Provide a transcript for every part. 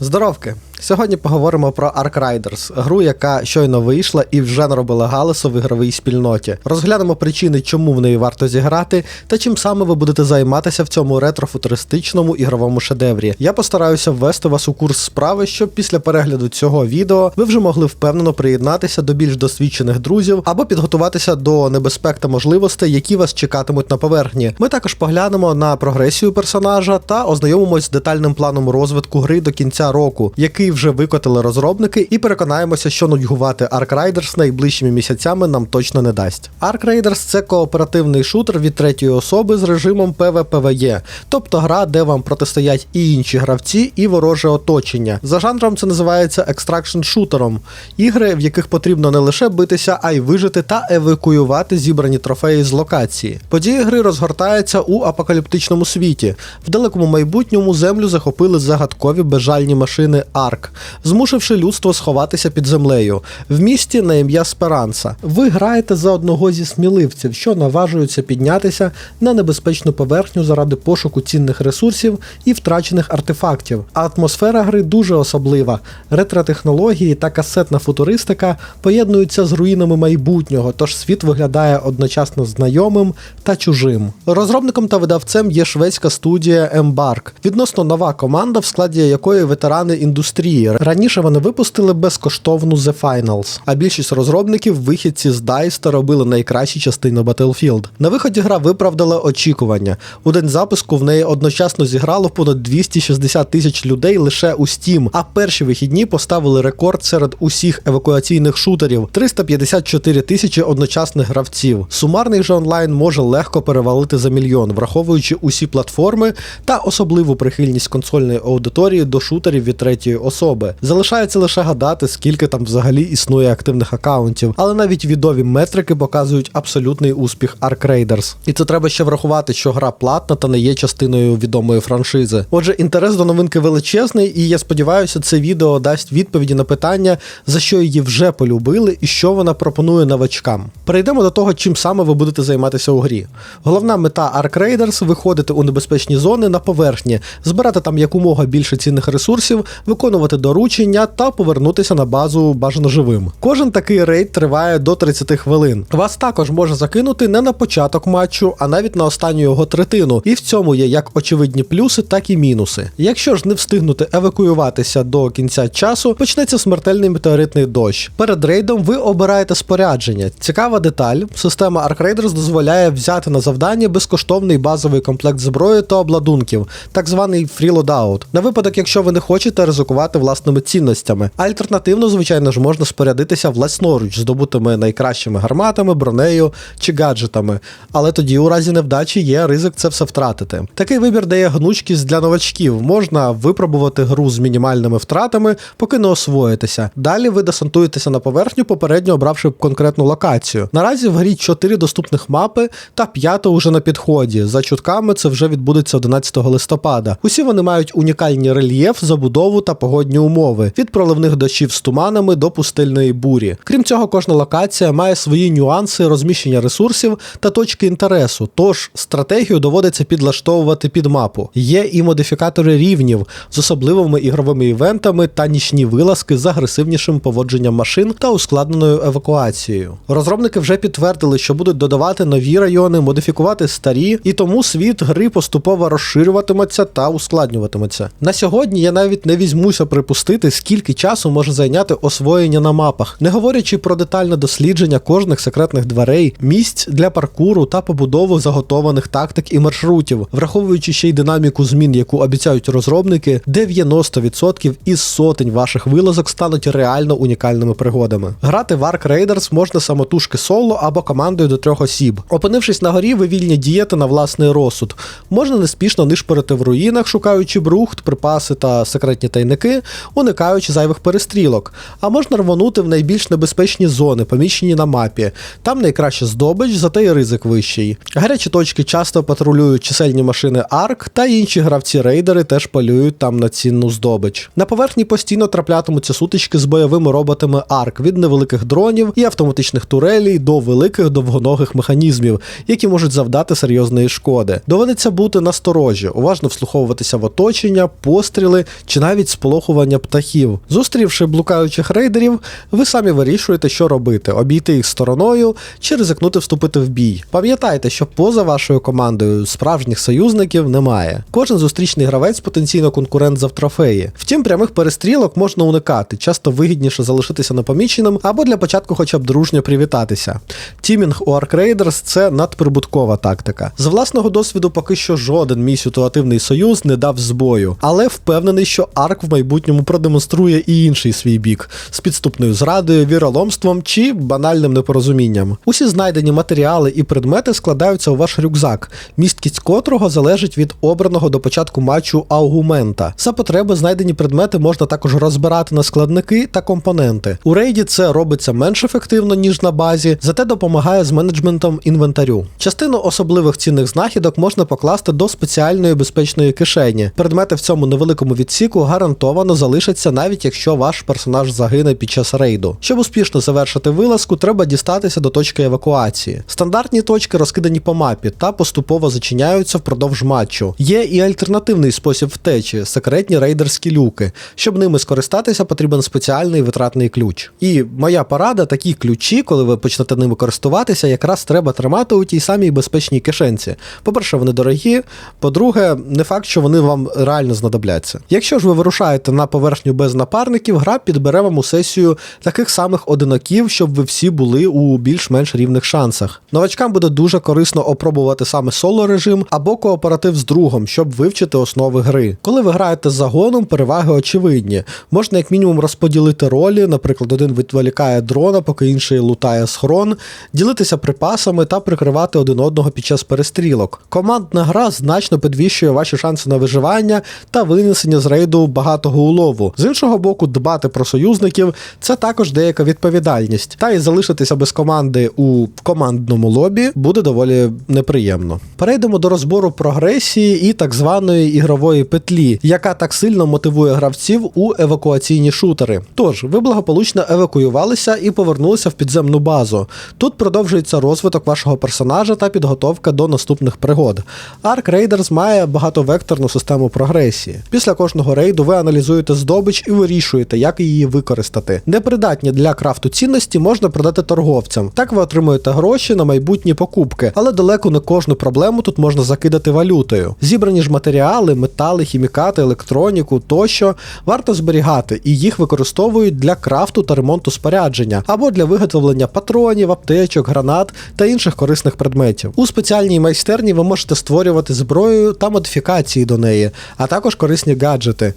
Здоровки! Сьогодні поговоримо про Ark Riders, гру, яка щойно вийшла і вже наробила галасу в ігровій спільноті. Розглянемо причини, чому в неї варто зіграти, та чим саме ви будете займатися в цьому ретрофутуристичному ігровому шедеврі. Я постараюся ввести вас у курс справи, щоб після перегляду цього відео ви вже могли впевнено приєднатися до більш досвідчених друзів або підготуватися до небезпек та можливостей, які вас чекатимуть на поверхні. Ми також поглянемо на прогресію персонажа та ознайомимось з детальним планом розвитку гри до кінця року, який вже викотили розробники, і переконаємося, що нудьгувати Ark Riders найближчими місяцями нам точно не дасть. Ark Raiders – це кооперативний шутер від третьої особи з режимом PvPvE, тобто гра, де вам протистоять і інші гравці, і вороже оточення. За жанром це називається екстракшн шутером. Ігри, в яких потрібно не лише битися, а й вижити та евакуювати зібрані трофеї з локації. Події гри розгортаються у апокаліптичному світі. В далекому майбутньому землю захопили загадкові безжальні машини Арк, змусивши людство сховатися під землею. В місті на ім'я Сперанса. Ви граєте за одного зі сміливців, що наважуються піднятися на небезпечну поверхню заради пошуку цінних ресурсів і втрачених артефактів. Атмосфера гри дуже особлива. Ретро-технології та касетна футуристика поєднуються з руїнами майбутнього, тож світ виглядає одночасно знайомим та чужим. Розробником та видавцем є шведська студія Embark, відносно нова команда, в складі якої ветерани індустрії. Раніше вони випустили безкоштовну The Finals, а більшість розробників вихідці з DICE робили найкращі частини Battlefield. На виході гра виправдала очікування. У день запуску в неї одночасно зіграло понад 260 тисяч людей лише у Steam, а перші вихідні поставили рекорд серед усіх евакуаційних шутерів 354 тисячі одночасних гравців. Сумарний же онлайн може легко перевалити за мільйон, враховуючи усі платформи та особливу прихильність консольної аудиторії до шутерів від третьої особи. Залишається лише гадати, скільки там взагалі існує активних акаунтів, але навіть відові метрики показують абсолютний успіх Ark Raiders. І це треба ще врахувати, що гра платна та не є частиною відомої франшизи. Отже, інтерес до новинки величезний, і я сподіваюся, це відео дасть відповіді на питання, за що її вже полюбили і що вона пропонує новачкам. Перейдемо до того, чим саме ви будете займатися у грі. Головна мета Ark Raiders – виходити у небезпечні зони на поверхні, збирати там якомога більше цінних ресурсів, виконувати доручення та повернутися на базу бажано живим. Кожен такий рейд триває до 30 хвилин. Вас також може закинути не на початок матчу, а навіть на останню його третину. І в цьому є як очевидні плюси, так і мінуси. Якщо ж не встигнути евакуюватися до кінця часу, почнеться смертельний метеоритний дощ. Перед рейдом ви обираєте спорядження. Цікава деталь: система Ark Raiders дозволяє взяти на завдання безкоштовний базовий комплект зброї та обладунків, так званий loadout, на випадок, якщо ви не хочете ризикувати власними цінностями. Альтернативно, звичайно ж, можна спорядитися власноруч, здобутими найкращими гарматами, бронею чи гаджетами. Але тоді, у разі невдачі, є ризик це все втратити. Такий вибір дає гнучкість для новачків. Можна випробувати гру з мінімальними втратами, поки не освоїтеся. Далі ви десантуєтеся на поверхню, попередньо обравши конкретну локацію. Наразі в грі 4 доступних мапи та п'ята уже на підході. За чутками це вже відбудеться 11 листопада. Усі вони мають унікальні рельєф, забудову та погодні умови від проливних дощів з туманами до пустельної бурі. Крім цього, кожна локація має свої нюанси розміщення ресурсів та точки інтересу. Тож стратегію доводиться підлаштовувати під мапу. Є і модифікатори рівнів з особливими ігровими івентами та нічні вилазки з агресивнішим поводженням машин та ускладненою евакуацією. Розробники вже підтвердили, що будуть додавати нові райони, модифікувати старі, і тому світ гри поступово розширюватиметься та ускладнюватиметься. На сьогодні я навіть не візьмуся припустити, скільки часу може зайняти освоєння на мапах, не говорячи про детальне дослідження кожних секретних дверей, місць для паркуру та побудову заготованих тактик і маршрутів, враховуючи ще й динаміку змін, яку обіцяють розробники, 90% із сотень ваших вилазок стануть реально унікальними пригодами. Грати в Ark Raiders можна самотужки соло або командою до трьох осіб. Опинившись на горі, ви вільні діяти на власний розсуд. Можна неспішно нишпорити в руїнах, шукаючи брухт, припаси та секретні тайники, уникаючи зайвих перестрілок. А можна рвонути в найбільш небезпечні зони, поміщені на мапі. Там найкраще здобич, зате й ризик вищий. Гарячі точки часто патрулюють чисельні машини Арк, та інші гравці-рейдери теж полюють там на цінну здобич. На поверхні постійно траплятимуться сутички з бойовими роботами Арк від невеликих дронів і автоматичних турелей до великих довгоногих механізмів, які можуть завдати серйозної шкоди. Доведеться бути насторожі, уважно вслуховуватися в оточення, постріли чи навіть сполоху відштовхування птахів. Зустрівши блукаючих рейдерів, ви самі вирішуєте, що робити: обійти їх стороною чи ризикнути вступити в бій. Пам'ятайте, що поза вашою командою справжніх союзників немає. Кожен зустрічний гравець потенційно конкурент за трофеї. Втім, прямих перестрілок можна уникати. Часто вигідніше залишитися непоміченим або для початку, хоча б дружньо привітатися. Тімінг у Raiders – це надприбуткова тактика. З власного досвіду поки що жоден мій ситуативний союз не дав збою, але впевнений, що Арк в майбутньому продемонструє і інший свій бік з підступною зрадою, віроломством чи банальним непорозумінням. Усі знайдені матеріали і предмети складаються у ваш рюкзак, місткість котрого залежить від обраного до початку матчу аугумента. За потреби знайдені предмети можна також розбирати на складники та компоненти. У рейді це робиться менш ефективно, ніж на базі, зате допомагає з менеджментом інвентарю. Частину особливих цінних знахідок можна покласти до спеціальної безпечної кишені. Предмети в цьому невеликому відсіку гарантовано залишаться навіть якщо ваш персонаж загине під час рейду. Щоб успішно завершити вилазку, треба дістатися до точки евакуації. Стандартні точки розкидані по мапі та поступово зачиняються впродовж матчу. Є і альтернативний спосіб втечі секретні рейдерські люки. Щоб ними скористатися, потрібен спеціальний витратний ключ. І моя порада, такі ключі, коли ви почнете ними користуватися, якраз треба тримати у тій самій безпечній кишенці. По-перше, вони дорогі. По-друге, не факт, що вони вам реально знадобляться. Якщо ж ви вирушаєте на поверхню без напарників, гра підбере вам у сесію таких самих одиноків, щоб ви всі були у більш-менш рівних шансах. Новачкам буде дуже корисно опробувати саме соло режим або кооператив з другом, щоб вивчити основи гри. Коли ви граєте з загоном, переваги очевидні. Можна як мінімум розподілити ролі, наприклад, один відволікає дрона, поки інший лутає схрон, ділитися припасами та прикривати один одного під час перестрілок. Командна гра значно підвищує ваші шанси на виживання та винесення з рейду багатого улову. З іншого боку, дбати про союзників це також деяка відповідальність. Та і залишитися без команди у командному лобі буде доволі неприємно. Перейдемо до розбору прогресії і так званої ігрової петлі, яка так сильно мотивує гравців у евакуаційні шутери. Тож, ви благополучно евакуювалися і повернулися в підземну базу. Тут продовжується розвиток вашого персонажа та підготовка до наступних пригод. Ark Raiders має багатовекторну систему прогресії. Після кожного рейду ви аналізуєте здобич і вирішуєте, як її використати. Непридатні для крафту цінності можна продати торговцям. Так ви отримуєте гроші на майбутні покупки, але далеко не кожну проблему тут можна закидати валютою. Зібрані ж матеріали, метали, хімікати, електроніку тощо варто зберігати, і їх використовують для крафту та ремонту спорядження або для виготовлення патронів, аптечок, гранат та інших корисних предметів. У спеціальній майстерні ви можете створювати зброю та модифікації до неї, а також корисні гаджети,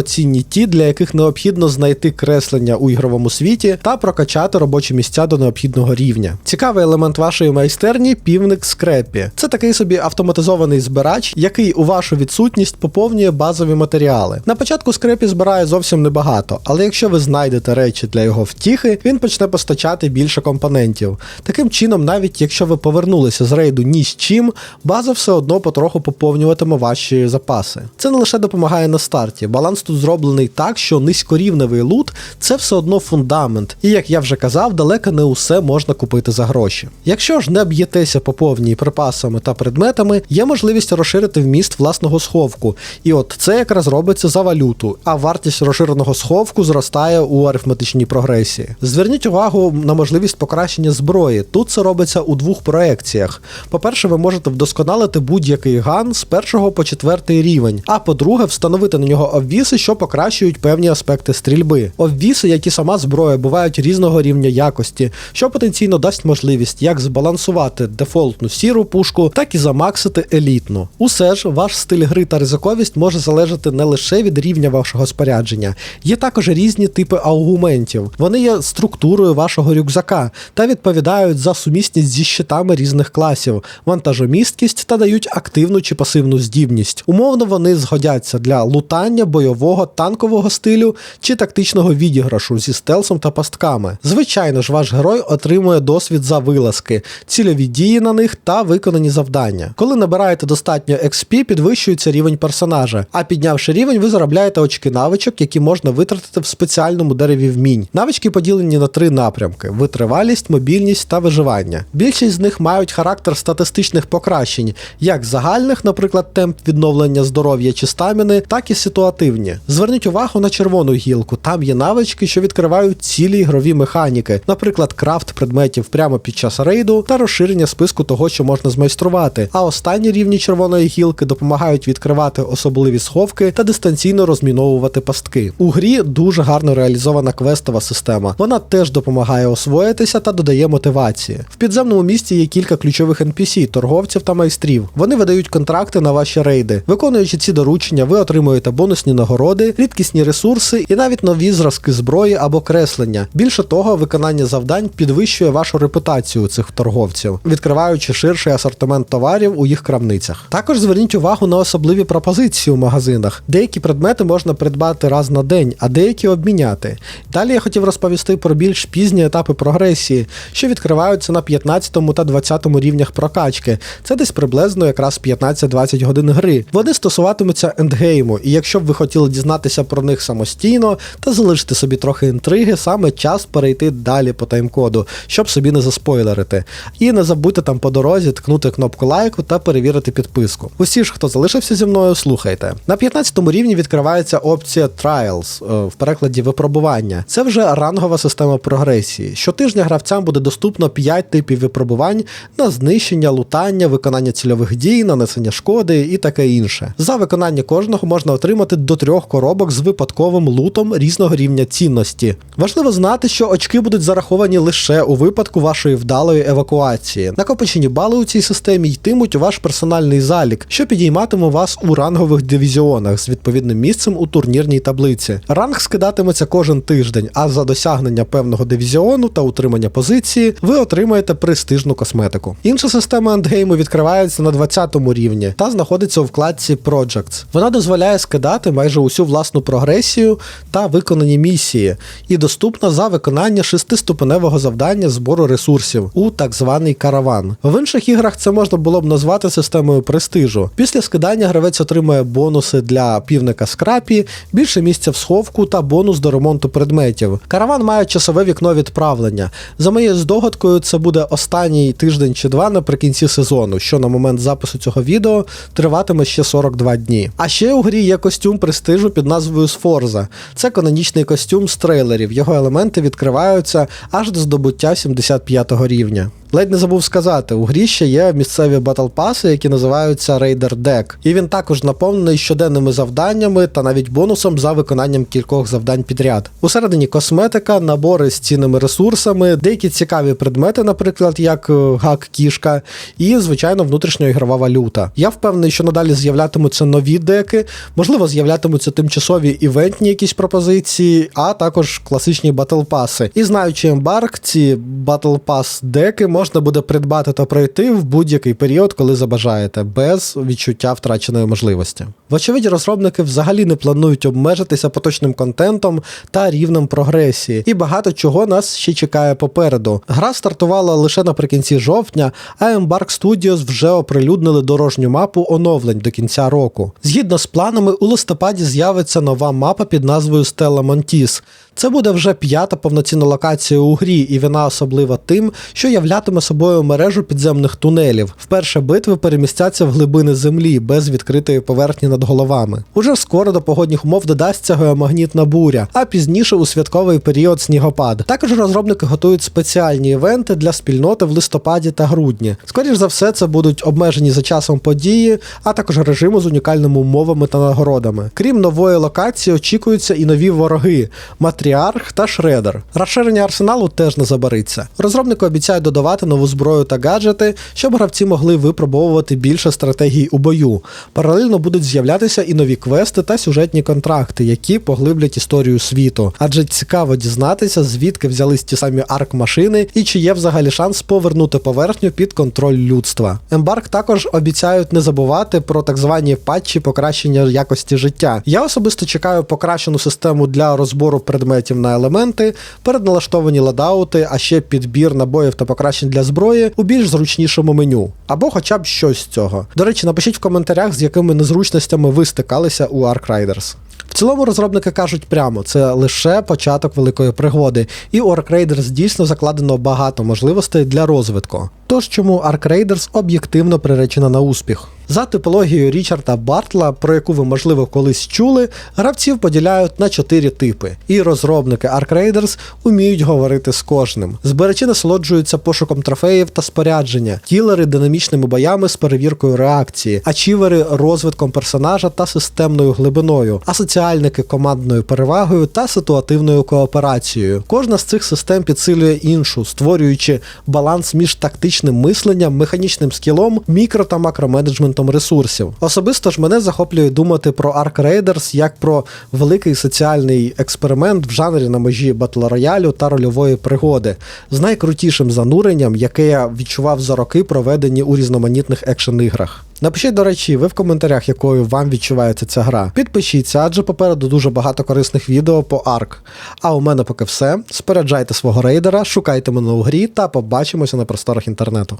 особливо цінні ті, для яких необхідно знайти креслення у ігровому світі та прокачати робочі місця до необхідного рівня. Цікавий елемент вашої майстерні півник скрепі. Це такий собі автоматизований збирач, який у вашу відсутність поповнює базові матеріали. На початку скрепі збирає зовсім небагато, але якщо ви знайдете речі для його втіхи, він почне постачати більше компонентів. Таким чином, навіть якщо ви повернулися з рейду ні з чим, база все одно потроху поповнюватиме ваші запаси. Це не лише допомагає на старті. Баланс тут зроблений так, що низькорівневий лут це все одно фундамент, і як я вже казав, далеко не усе можна купити за гроші. Якщо ж не б'єтеся по повній припасами та предметами, є можливість розширити вміст власного сховку. І от це якраз робиться за валюту, а вартість розширеного сховку зростає у арифметичній прогресії. Зверніть увагу на можливість покращення зброї. Тут це робиться у двох проекціях. По-перше, ви можете вдосконалити будь-який ган з першого по четвертий рівень. А по-друге, встановити на нього обвіси, що покращують певні аспекти стрільби. Обвіси, як і сама зброя, бувають різного рівня якості, що потенційно дасть можливість як збалансувати дефолтну сіру пушку, так і замаксити елітну. Усе ж ваш стиль гри та ризиковість може залежати не лише від рівня вашого спорядження, є також різні типи аугументів. Вони є структурою вашого рюкзака та відповідають за сумісність зі щитами різних класів, вантажомісткість та дають активну чи пасивну здібність. Умовно вони згодяться для лутання, бойового, танкового стилю чи тактичного відіграшу зі стелсом та пастками. Звичайно ж, ваш герой отримує досвід за вилазки, цільові дії на них та виконані завдання. Коли набираєте достатньо XP, підвищується рівень персонажа, а піднявши рівень, ви заробляєте очки навичок, які можна витратити в спеціальному дереві вмінь. Навички поділені на три напрямки: витривалість, мобільність та виживання. Більшість з них мають характер статистичних покращень, як загальних, наприклад, темп відновлення здоров'я чи стаміни, так і ситуативні. Зверніть увагу на червону гілку. Там є навички, що відкривають цілі ігрові механіки, наприклад, крафт предметів прямо під час рейду та розширення списку того, що можна змайструвати. А останні рівні червоної гілки допомагають відкривати особливі сховки та дистанційно розміновувати пастки. У грі дуже гарно реалізована квестова система. Вона теж допомагає освоїтися та додає мотивації. В підземному місті є кілька ключових NPC, торговців та майстрів. Вони видають контракти на ваші рейди. Виконуючи ці доручення, ви отримуєте бонусні нагороди, рідкісні ресурси і навіть нові зразки зброї або креслення. Більше того, виконання завдань підвищує вашу репутацію цих торговців, відкриваючи ширший асортимент товарів у їх крамницях. Також зверніть увагу на особливі пропозиції у магазинах. Деякі предмети можна придбати раз на день, а деякі обміняти. Далі я хотів розповісти про більш пізні етапи прогресії, що відкриваються на 15 та 20 рівнях прокачки. Це десь приблизно якраз 15-20 годин гри. Вони стосуватимуться ендгейму, і якщо б ви хотіли дізнатися про них самостійно та залишити собі трохи інтриги, саме час перейти далі по таймкоду, щоб собі не заспойлерити. І не забудьте там по дорозі ткнути кнопку лайку та перевірити підписку. Усі ж, хто залишився зі мною, слухайте. На 15 рівні відкривається опція Trials, е, в перекладі випробування. Це вже рангова система прогресії. Щотижня гравцям буде доступно 5 типів випробувань на знищення, лутання, виконання цільових дій, нанесення шкоди і таке інше. За виконання кожного можна отримати до трьох коробок з випадковим лутом різного рівня цінності. Важливо знати, що очки будуть зараховані лише у випадку вашої вдалої евакуації. Накопичені бали у цій системі йтимуть у ваш персональний залік, що підійматиме вас у рангових дивізіонах з відповідним місцем у турнірній таблиці. Ранг скидатиметься кожен тиждень, а за досягнення певного дивізіону та утримання позиції ви отримаєте престижну косметику. Інша система ендгейму відкривається на 20 рівні та знаходиться у вкладці Projects. Вона дозволяє скидати майже усю власну прогресію та виконані місії, і доступна за виконання шестиступеневого завдання збору ресурсів у так званий караван. В інших іграх це можна було б назвати системою престижу. Після скидання гравець отримує бонуси для півника скрапі, більше місця в сховку та бонус до ремонту предметів. Караван має часове вікно відправлення. За моєю здогадкою, це буде останній тиждень чи два наприкінці сезону, що на момент запису цього відео триватиме ще 42 дні. А ще у грі є костюм престижу під назвою Сфорза. Це канонічний костюм з трейлерів. Його елементи відкриваються аж до здобуття 75 рівня. Ледь не забув сказати, у грі ще є місцеві батлпаси, які називаються Raider Deck. І він також наповнений щоденними завданнями та навіть бонусом за виконанням кількох завдань підряд. Усередині косметика, набори з цінними ресурсами, деякі цікаві предмети, наприклад, як е, гак кішка, і, звичайно, внутрішньоігрова валюта. Я впевнений, що надалі з'являтимуться нові деки, можливо, з'являтимуться тимчасові івентні якісь пропозиції, а також класичні батлпаси. І знаючи ембарк, ці батлпас деки можна буде придбати та пройти в будь-який період, коли забажаєте, без відчуття втраченої можливості. Вочевидь, розробники взагалі не планують обмежитися поточним контентом та рівнем прогресії, і багато чого нас ще чекає попереду. Гра стартувала лише наприкінці жовтня, а Embark Studios вже оприлюднили дорожню мапу оновлень до кінця року. Згідно з планами, у листопаді з'явиться нова мапа під назвою Stella Montis. Це буде вже п'ята повноцінна локація у грі, і вона особлива тим, що являтиме собою мережу підземних тунелів. Вперше битви перемістяться в глибини землі без відкритої поверхні над головами. Уже скоро до погодних умов додасться геомагнітна буря, а пізніше у святковий період снігопад. Також розробники готують спеціальні івенти для спільноти в листопаді та грудні. Скоріш за все, це будуть обмежені за часом події, а також режими з унікальними умовами та нагородами. Крім нової локації, очікуються і нові вороги. Матріарх та Шредер. Розширення арсеналу теж не забариться. Розробники обіцяють додавати нову зброю та гаджети, щоб гравці могли випробовувати більше стратегій у бою. Паралельно будуть з'являтися і нові квести та сюжетні контракти, які поглиблять історію світу. Адже цікаво дізнатися, звідки взялись ті самі арк-машини і чи є взагалі шанс повернути поверхню під контроль людства. Embark також обіцяють не забувати про так звані патчі покращення якості життя. Я особисто чекаю покращену систему для розбору предметів на елементи, передналаштовані ладаути, а ще підбір набоїв та покращень для зброї у більш зручнішому меню, або хоча б щось з цього. До речі, напишіть в коментарях, з якими незручностями ви стикалися у Ark Riders. В цілому розробники кажуть прямо, це лише початок великої пригоди, і у Ark Raiders дійсно закладено багато можливостей для розвитку. Тож чому Ark Raiders об'єктивно приречена на успіх? За типологією Річарда Бартла, про яку ви можливо колись чули, гравців поділяють на чотири типи, і розробники Ark Raiders уміють говорити з кожним. Збирачі насолоджуються пошуком трофеїв та спорядження, кілери динамічними боями з перевіркою реакції, ачівери розвитком персонажа та системною глибиною, а соціальники командною перевагою та ситуативною кооперацією. Кожна з цих систем підсилює іншу, створюючи баланс між тактичним мисленням, механічним скілом, мікро та макроменеджментом ресурсів. Особисто ж мене захоплює думати про Ark Raiders як про великий соціальний експеримент в жанрі на межі батл роялю та рольової пригоди з найкрутішим зануренням, яке я відчував за роки, проведені у різноманітних екшен-іграх. Напишіть, до речі, ви в коментарях, якою вам відчувається ця гра. Підпишіться, адже попереду дуже багато корисних відео по Ark. А у мене поки все. Споряджайте свого рейдера, шукайте мене у грі та побачимося на просторах інтернету.